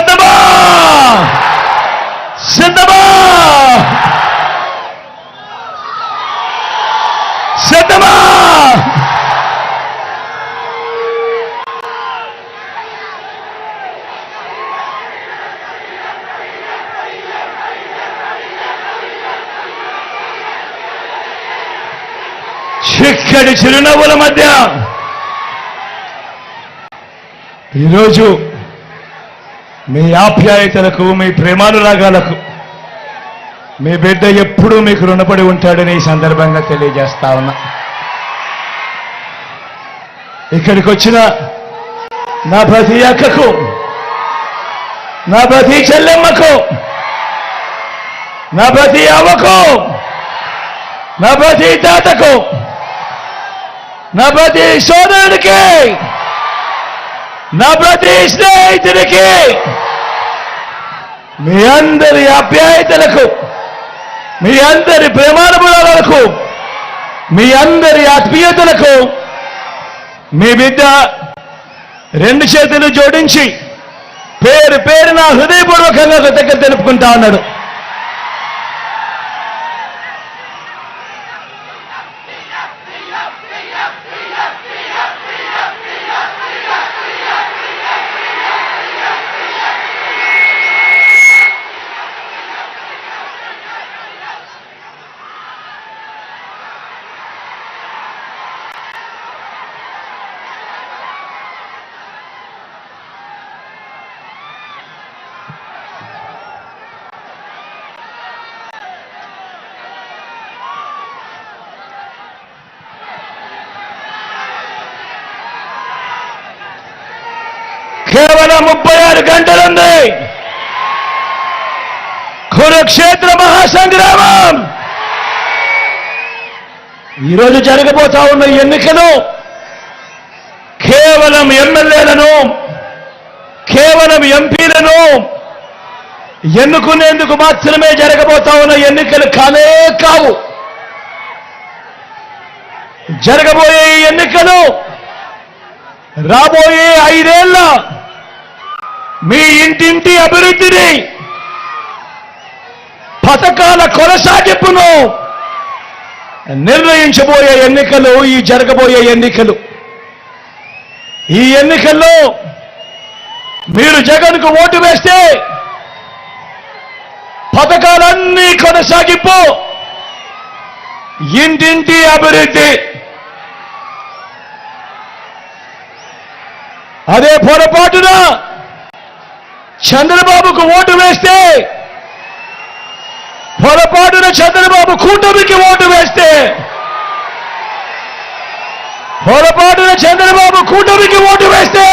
సిద్ధమా సిద్ధమా సిద్ధమా చిక్కడి చిరునవ్వుల మధ్య ఈరోజు మీ ఆప్యాయతలకు మీ ప్రేమానురాగాలకు మీ బిడ్డ ఎప్పుడూ మీకు రుణపడి ఉంటాడని ఈ సందర్భంగా తెలియజేస్తా ఉన్నా. ఇక్కడికి వచ్చిన నా ప్రతి అక్కకు నా ప్రతి చెల్లెమ్మకు నా ప్రతి అవ్వకు నా ప్రతి తాతకు నా ప్రతి సోదరుడికి నా ప్రతి స్నేహితుడికి మీ అందరి అప్యాయతలకు మీ అందరి ప్రేమానుభవాలకు మీ అందరి ఆత్మీయతలకు మీ బిడ్డ రెండు చేతులు జోడించి పేరు పేరు నా హృదయపూర్వకంగా కృతజ్ఞత తెలుపుకుంటా ఉన్నాడు. కేవలం ముప్పై ఆరు గంటలుంది. కురుక్షేత్ర మహాసంగ్రామం. ఈరోజు జరగబోతా ఉన్న ఎన్నికలు కేవలం ఎమ్మెల్యేలను కేవలం ఎంపీలను ఎన్నుకునేందుకు మాత్రమే జరగబోతా ఉన్న ఎన్నికలు కానే కావు. జరగబోయే ఎన్నికలు రాబోయే ఐదేళ్ళ మీ ఇంటింటి అభివృద్ధిని పథకాల కొనసాగింపును నిర్ణయించబోయే ఎన్నికలు ఈ జరగబోయే ఎన్నికలు. ఈ ఎన్నికల్లో మీరు జగన్కు ఓటు వేస్తే పథకాలన్నీ కొనసాగింపు ఇంటింటి అభివృద్ధి. అదే పొరపాటున చంద్రబాబుకు ఓటు వేస్తే పొరపాటున చంద్రబాబు కూటమికి ఓటు వేస్తే పొరపాటున చంద్రబాబు కూటమికి ఓటు వేస్తే